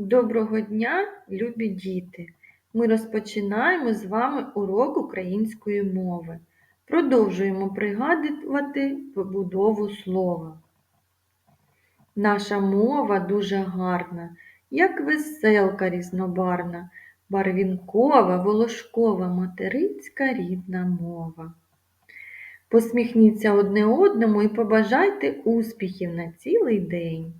Доброго дня, любі діти! Ми розпочинаємо з вами урок української мови. Продовжуємо пригадувати побудову слова. Наша мова дуже гарна, як веселка різнобарна, барвінкова, волошкова, материнська рідна мова. Посміхніться одне одному і побажайте успіхів на цілий день.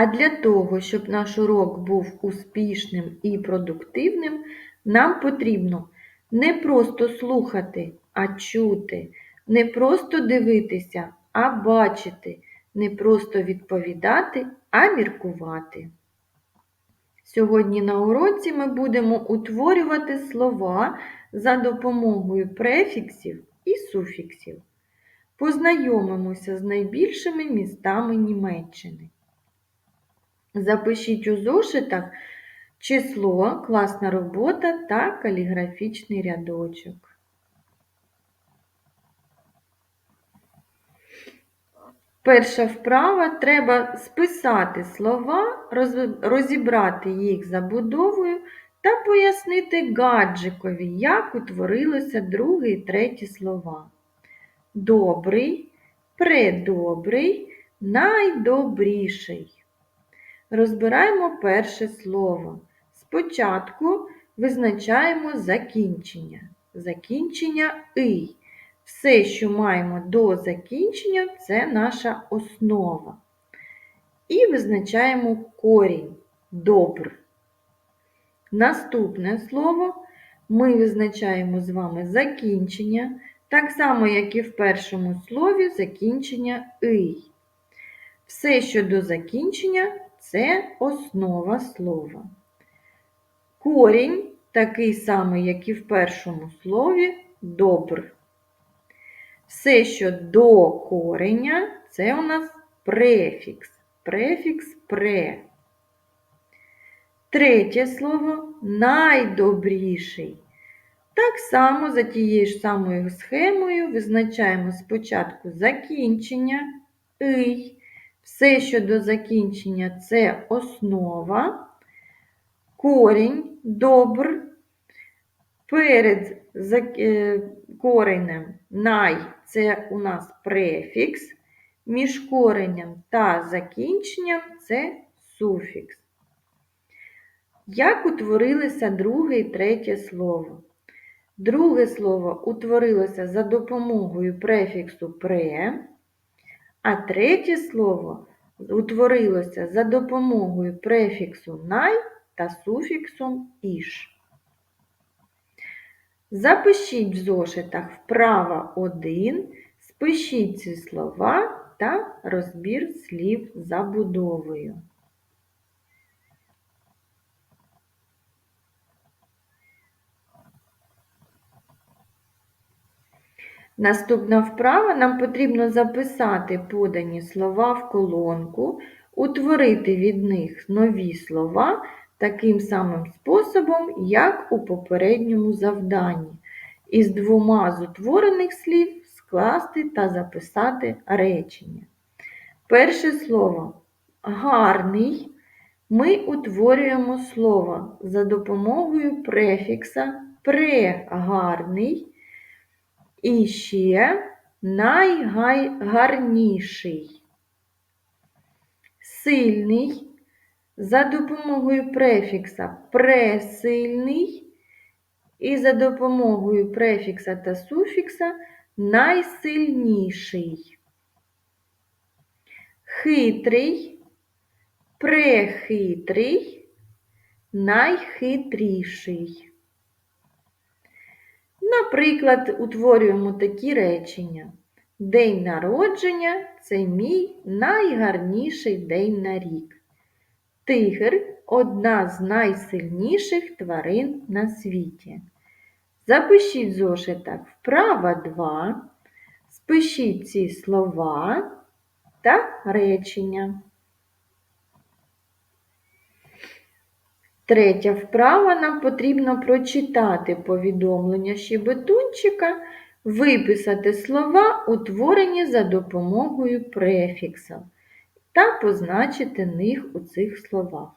А для того, щоб наш урок був успішним і продуктивним, нам потрібно не просто слухати, а чути, не просто дивитися, а бачити, не просто відповідати, а міркувати. Сьогодні на уроці ми будемо утворювати слова за допомогою префіксів і суфіксів. Познайомимося з найбільшими містами Німеччини. Запишіть у зошитах число, класна робота та каліграфічний рядочок. Перша вправа треба списати слова, розібрати їх забудовою та пояснити гаджикові, як утворилося друге і третє слова. Добрий, предобрий, найдобріший. Розбираємо перше слово. Спочатку визначаємо закінчення. Закінчення «ий». Все, що маємо до закінчення, це наша основа. І визначаємо корінь добр. Наступне слово ми визначаємо з вами закінчення, так само, як і в першому слові закінчення «ий». Все, що до закінчення, це основа слова. Корінь такий самий, як і в першому слові, добр. Все, що до кореня, це у нас префікс. Префікс пре. Третє слово найдобріший. Так само за тією ж самою схемою визначаємо спочатку закінчення «ий», все, що до закінчення це основа, корінь, добр, перед е, коренем най це у нас префікс, між коренем та закінченням це суфікс. Як утворилося друге і третє слово? Друге слово утворилося за допомогою префіксу пре. А третє слово утворилося за допомогою префіксу най та суфіксом іш. Запишіть в зошитах вправа 1, спишіть ці слова та розбір слів забудовою. Наступна вправа нам потрібно записати подані слова в колонку, утворити від них нові слова таким самим способом, як у попередньому завданні. Із двома з утворених слів скласти та записати речення. Перше слово гарний. Ми утворюємо слово за допомогою префікса прегарний. І ще найгарніший. Сильний за допомогою префікса пресильний і за допомогою префікса та суфікса найсильніший. Хитрий, прехитрий, найхитріший. Наприклад, утворюємо такі речення. День народження це мій найгарніший день на рік. Тигр одна з найсильніших тварин на світі. Запишіть зошитах вправа 2, спишіть ці слова та речення. Третя вправа нам потрібно прочитати повідомлення щебетунчика, виписати слова, утворені за допомогою префіксів, та позначити них у цих словах.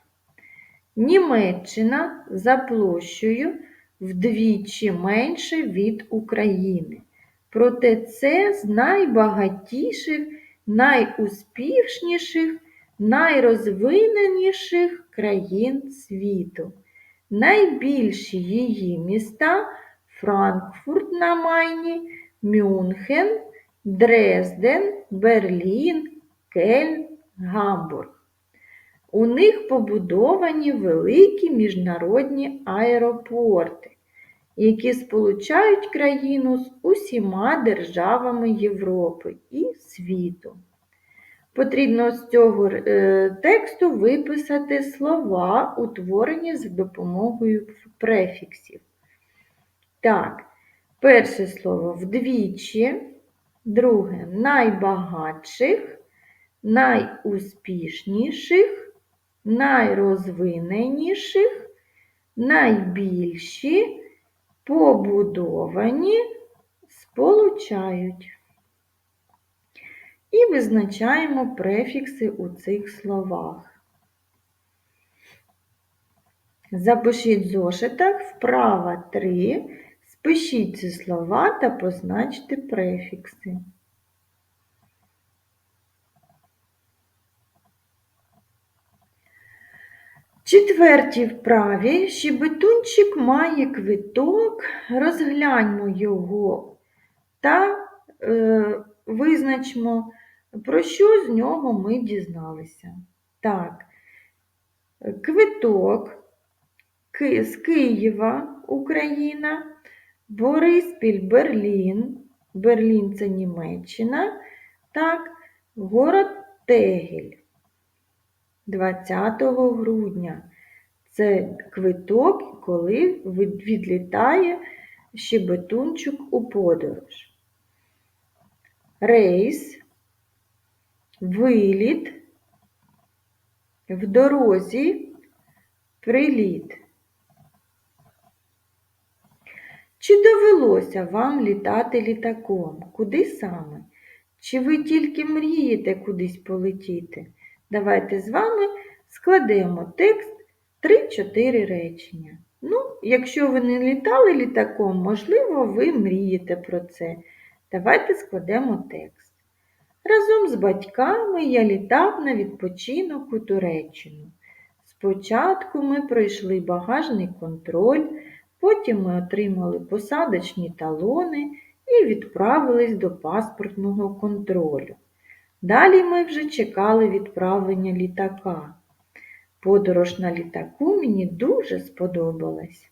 Німеччина за площею вдвічі менше від України. Проте це з найбагатіших, найуспішніших, найрозвиненіших країн світу. Найбільші її міста Франкфурт на Майні, Мюнхен, Дрезден, Берлін, Кельн, Гамбург. У них побудовані великі міжнародні аеропорти, які сполучають країну з усіма державами Європи і світу. Потрібно з цього е, тексту виписати слова, утворені за допомогою префіксів. Так, перше слово вдвічі, друге найбагатших, найуспішніших, найрозвиненіших, найбільші, побудовані, сполучають. І визначаємо префікси у цих словах. Запишіть в зошитах вправо 3, спишіть ці слова та позначте префікси. Четвертій вправі щебетунчик має квиток, розгляньмо його та е, визначмо, про що з нього ми дізналися. Так, квиток з Києва, Україна, Бориспіль, Берлін, Берлін це Німеччина, так, город Тегель. 20 грудня. Це квиток, коли відлітає щебетунчик у подорож. Рейс, виліт, в дорозі, приліт. Чи довелося вам літати літаком? Куди саме? Чи ви тільки мрієте кудись полетіти? Давайте з вами складемо текст 3-4 речення. Ну, якщо ви не літали літаком, можливо, ви мрієте про це. Давайте складемо текст. Разом з батьками я літав на відпочинок у Туреччину. Спочатку ми пройшли багажний контроль, потім ми отримали посадочні талони і відправились до паспортного контролю. Далі ми вже чекали відправлення літака. Подорож на літаку мені дуже сподобалась.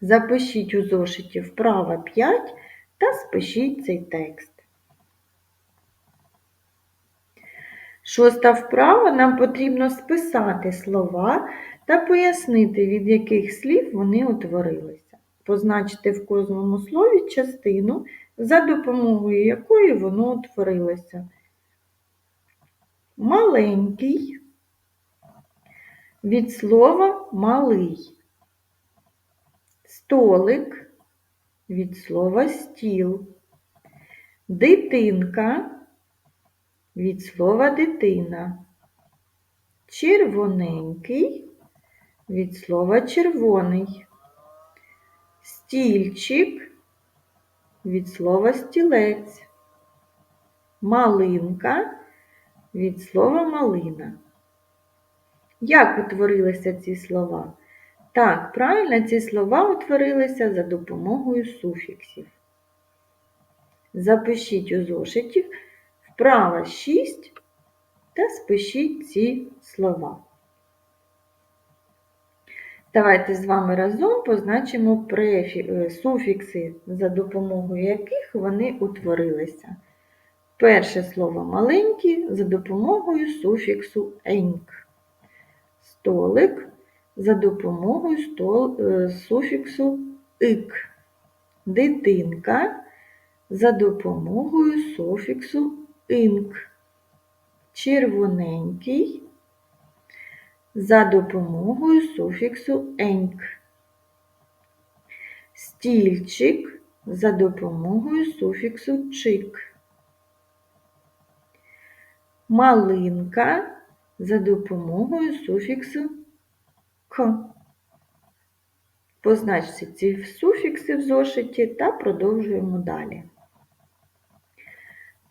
Запишіть у зошиті вправо 5 та спишіть цей текст. Шоста вправа нам потрібно списати слова та пояснити, від яких слів вони утворилися. Позначити в кожному слові частину, за допомогою якої воно утворилося. Маленький від слова малий. Столик від слова стіл. Дитинка від слова дитина. Червоненький від слова червоний. Стільчик від слова стілець. Малинка від слова малина. Як утворилися ці слова? Так, правильно, ці слова утворилися за допомогою суфіксів. Запишіть у зошиті вправо 6 та спишіть ці слова. Давайте з вами разом позначимо е, суфікси, за допомогою яких вони утворилися. Перше слово маленький за допомогою суфіксу еньк. Столик за допомогою стол... е, суфіксу ик. Дитинка за допомогою суфіксу інк. Червоненький за допомогою суфіксу еньк. Стільчик за допомогою суфіксу чик. Малинка за допомогою суфіксу к. Позначте ці суфікси в зошиті та продовжуємо далі.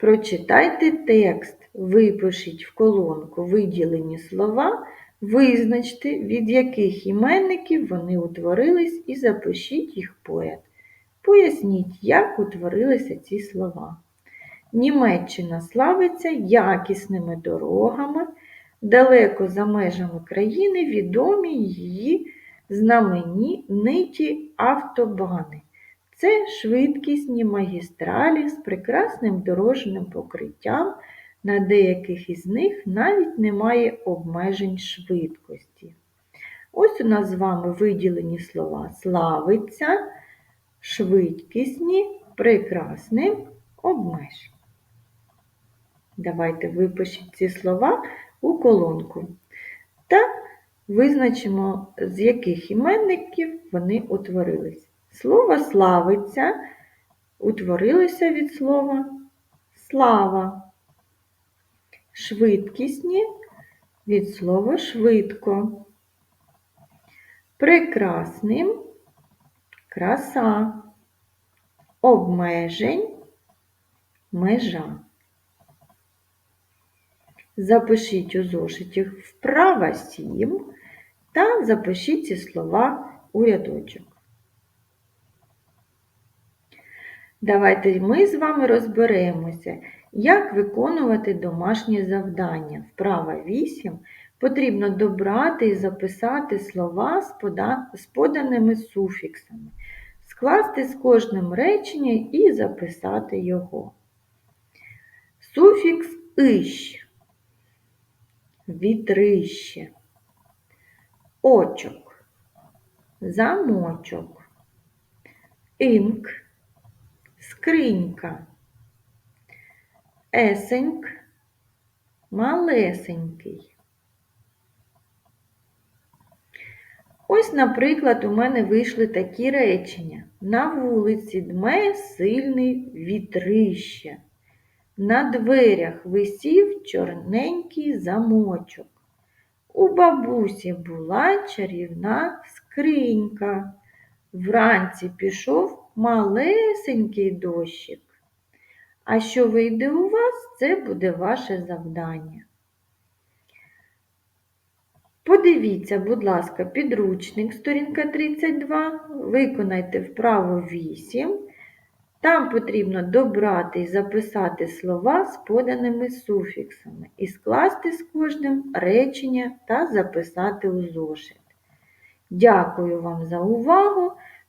Прочитайте текст, випишіть в колонку виділені слова, визначте, від яких іменників вони утворились, і запишіть їх поряд. Поясніть, як утворилися ці слова. Німеччина славиться якісними дорогами, далеко за межами країни відомі її знамениті автобани. Це швидкісні магістралі з прекрасним дорожнім покриттям, на деяких із них навіть немає обмежень швидкості. Ось у нас з вами виділені слова славиться, швидкісні, прекрасним, обмеж. Давайте випишіть ці слова у колонку та визначимо, з яких іменників вони утворились. Слово славиться утворилося від слова слава. Швидкісні від слова швидко. Прекрасним краса. Обмежень межа. Запишіть у зошиті вправа 7 та запишіть ці слова у рядочок. Давайте ми з вами розберемося, як виконувати домашнє завдання. Вправа 8 потрібно добрати і записати слова з поданими суфіксами, скласти з кожним речення і записати його. Суфікс «ищ» вітрище, очок, замочок, інк, скринька, есеньк, малесенький. Ось, наприклад, у мене вийшли такі речення. На вулиці дме сильний вітрище. На дверях висів чорненький замочок. У бабусі була чарівна скринька. Вранці пішов малесенький дощик. А що вийде у вас, це буде ваше завдання. Подивіться, будь ласка, підручник, сторінка 32, виконайте вправо 8. Там потрібно добрати і записати слова з поданими суфіксами і скласти з кожним речення та записати у зошит. Дякую вам за увагу!